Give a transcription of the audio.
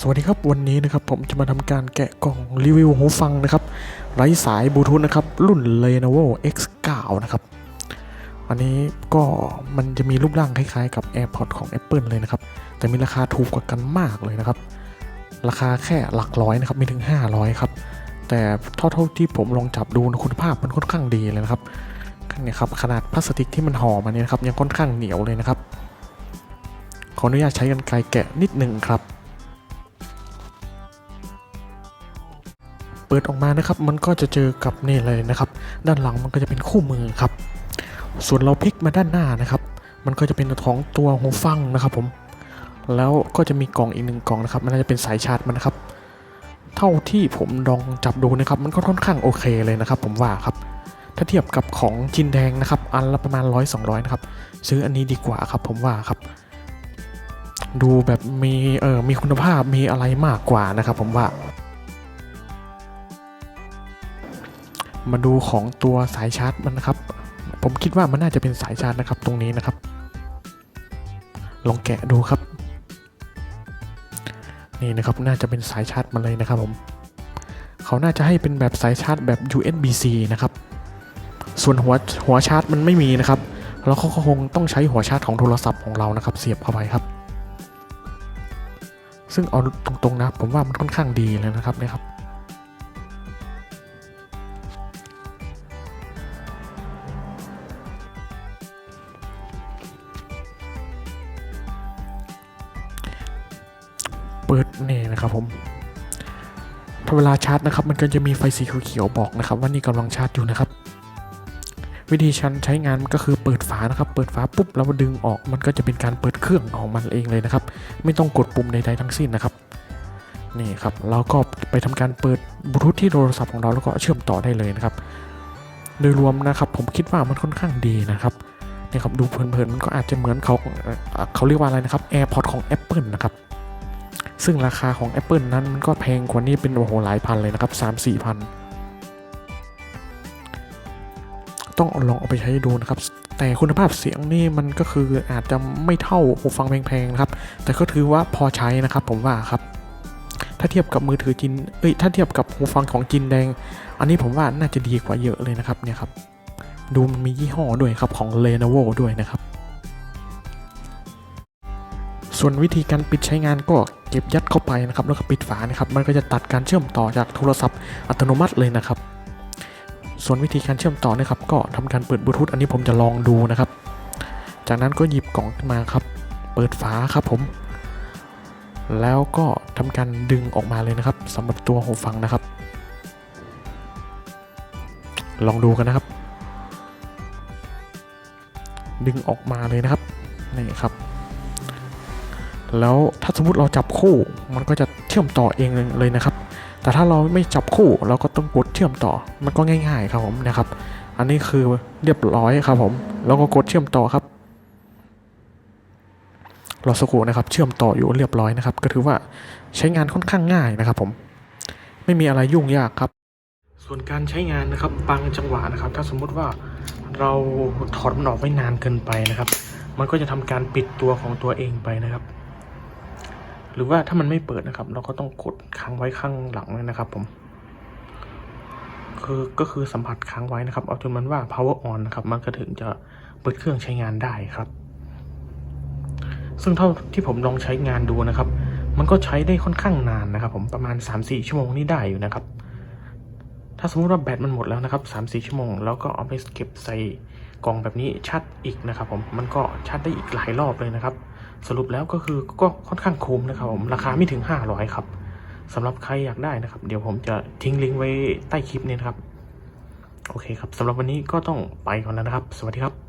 สวัสดีครับวันนี้นะครับผมจะมาทำการแกะกล่องรีวิวหูฟังนะครับไร้สายบลูทูธนะครับรุ่น Lenovo X9 นะครับอันนี้ก็มันจะมีรูปร่างคล้ายๆกับ AirPods ของ Apple เลยนะครับ แต่มีราคาถูกกว่ากันมากเลยนะครับ ราคาแค่หลักร้อยนะครับม่ถึง 500 ครับ แต่เท่าที่ผมลองจับดูคุณภาพมันค่อนข้างดีเลยนะครับเนี่ยครับขนาดพลาสติกที่มันห่อมาเนี่ยครับยังค่อนข้างเหนียวเลยนะครับขออนุญาตใช้กันไกรแกะนิดหนึ่งครับ เปิดออกมานะครับ มันก็จะเจอกับนี่เลยนะครับ ด้านหลังมันก็จะเป็นคู่มือครับ ส่วนเราพลิกมาด้านหน้านะครับ มันก็จะเป็นของตัวหูฟังนะครับผม แล้วก็จะมีกล่องอีกหนึ่งกล่องนะครับ มันน่าจะเป็นสายชาร์จมันนะครับ เท่าที่ผมลองจับดูนะครับ มันก็ค่อนข้างโอเคเลยนะครับ ผมว่าครับ ถ้าเทียบกับของจินแดงนะครับ อันละประมาณร้อยสองร้อยนะครับ ซื้ออันนี้ดีกว่าครับ ผมว่าครับดูแบบมีเออมีคุณภาพมีอะไรมากกว่านะครับผมว่า มาดูของตัวสายชาร์จมันนะครับ ผมคิดว่ามันน่าจะเป็นสายชาร์จนะครับ ตรงนี้นะครับ ลองแกะดูครับ นี่นะครับน่าจะเป็นสายชาร์จมันเลยนะครับผมเขาน่าจะให้เป็นแบบสายชาร์จแบบ USB-C นะครับ ส่วนหัวหัวชาร์จมันไม่มีนะครับแล้วเขาก็คงต้องใช้หัวชาร์จของโทรศัพท์ของเรานะครับ เสียบเข้าไปครับ ซึ่งเอาตรงๆนะ ผมว่ามันค่อนข้างดีเลยนะครับนี่ยครับ เปิดนี่นะครับผมพอเวลาชาร์จนะครับ มันก็จะมีไฟสีเขียวบอกนะครับ ว่านี่กำลังชาร์จอยู่นะครับ วิธีชันใช้งานมันก็คือเปิดฝานะครับ เปิดฝาปุ๊บแล้วดึงออกมันก็จะเป็นการเปิดเครื่องของมันเองเลยนะครับ ไม่ต้องกดปุ่มใดๆทั้งสิ้นนะครับนี่ครับเราก็ไปทำการเปิดบลูทูธที่โทรศัพท์ของเราแล้วก็เชื่อมต่อได้เลยนะครับ โดยรวมนะครับผมคิดว่ามันค่อนข้างดีนะครับนี่ครับดูเพลินๆมันก็อาจจะเหมือนเขาเอ่อเขาเรียกว่าอะไรนะครับ AirPods ของ Apple นะครับ ซึ่งราคาของ Apple นั้นมันก็แพงกว่านี้เป็นโอ้โหหลายพันเลยนะครับ 3 4 พัน ต้องลองเอาไปใช้ดูนะครับ แต่คุณภาพเสียงนี่มันก็คืออาจจะไม่เท่าหูฟังแพงๆนะครับ แต่ก็ถือว่าพอใช้นะครับผมว่าครับ ถ้าเทียบกับมือถือจิน เอ้ย ถ้าเทียบกับหูฟังของจินแดง อันนี้ผมว่าน่าจะดีกว่าเยอะเลยนะครับเนี่ยครับ ดูมันมียี่ห้อด้วยครับของ Lenovo ด้วยนะครับ ส่วนวิธีการปิดใช้งานก็เก็บยัดเข้าไปนะครับ แล้วก็ปิดฝานะครับมันก็จะตัดการเชื่อมต่อจากโทรศัพท์อัตโนมัติเลยนะครับ ส่วนวิธีการเชื่อมต่อนะครับก็ทำการเปิดบลูทูธอันนี้ผมจะลองดูนะครับ จากนั้นก็หยิบกล่องขึ้นมาครับ เปิดฝาครับผม แล้วก็ทำการดึงออกมาเลยนะครับสำหรับตัวหูฟังนะครับ ลองดูกันนะครับ ดึงออกมาเลยนะครับนี่ครับ แล้วถ้าสมมติเราจับคู่มันก็จะเชื่อมต่อเองเลยนะครับ แต่ถ้าเราไม่จับคู่เราก็ต้องกดเชื่อมต่อ มันก็ง่าย ๆ ครับผมนะครับ อันนี้คือเรียบร้อยครับผมแล้วก็กดเชื่อมต่อครับรอสักครู่นะครับ เชื่อมต่ออยู่เรียบร้อยนะครับ ก็ถือว่าใช้งานค่อนข้างง่ายนะครับ ผม ไม่มีอะไรยุ่งยากครับ ส่วนการใช้งานนะครับบางจังหวะนะครับ ถ้าสมมุติว่าเราถอดมันออกไว้นานเกินไปนะครับ มันก็จะทำการปิดตัวของตัวเองไปนะครับ หรือว่าถ้ามันไม่เปิดนะครับ เราก็ต้องกดค้างไว้ข้างหลังเลยนะครับผมคือก็คือสัมผัสค้างไว้นะครับ เอาจนมันว่า power on นะครับ มันก็ถึงจะเปิดเครื่องใช้งานได้ครับ ซึ่งเท่าที่ผมลองใช้งานดูนะครับ มันก็ใช้ได้ค่อนข้างนานนะครับ ผมประมาณ 3-4 ชั่วโมงนี่ได้อยู่นะครับ ถ้าสมมติว่าแบตมันหมดแล้วนะครับ 3-4 ชั่วโมง แล้วก็เอาไปเก็บใส่กล่องแบบนี้ชาร์จอีกนะครับ ผมมันก็ชาร์จได้อีกหลายรอบเลยนะครับ สรุปแล้วก็คือก็ค่อนข้างคุ้มนะครับผมราคาไม่ถึง 500 ครับสำหรับใครอยากได้นะครับ เดี๋ยวผมจะทิ้งลิงก์ไว้ใต้คลิปนี้นะครับ โอเคครับสำหรับวันนี้ก็ต้องไปก่อนแล้วนะครับ สวัสดีครับ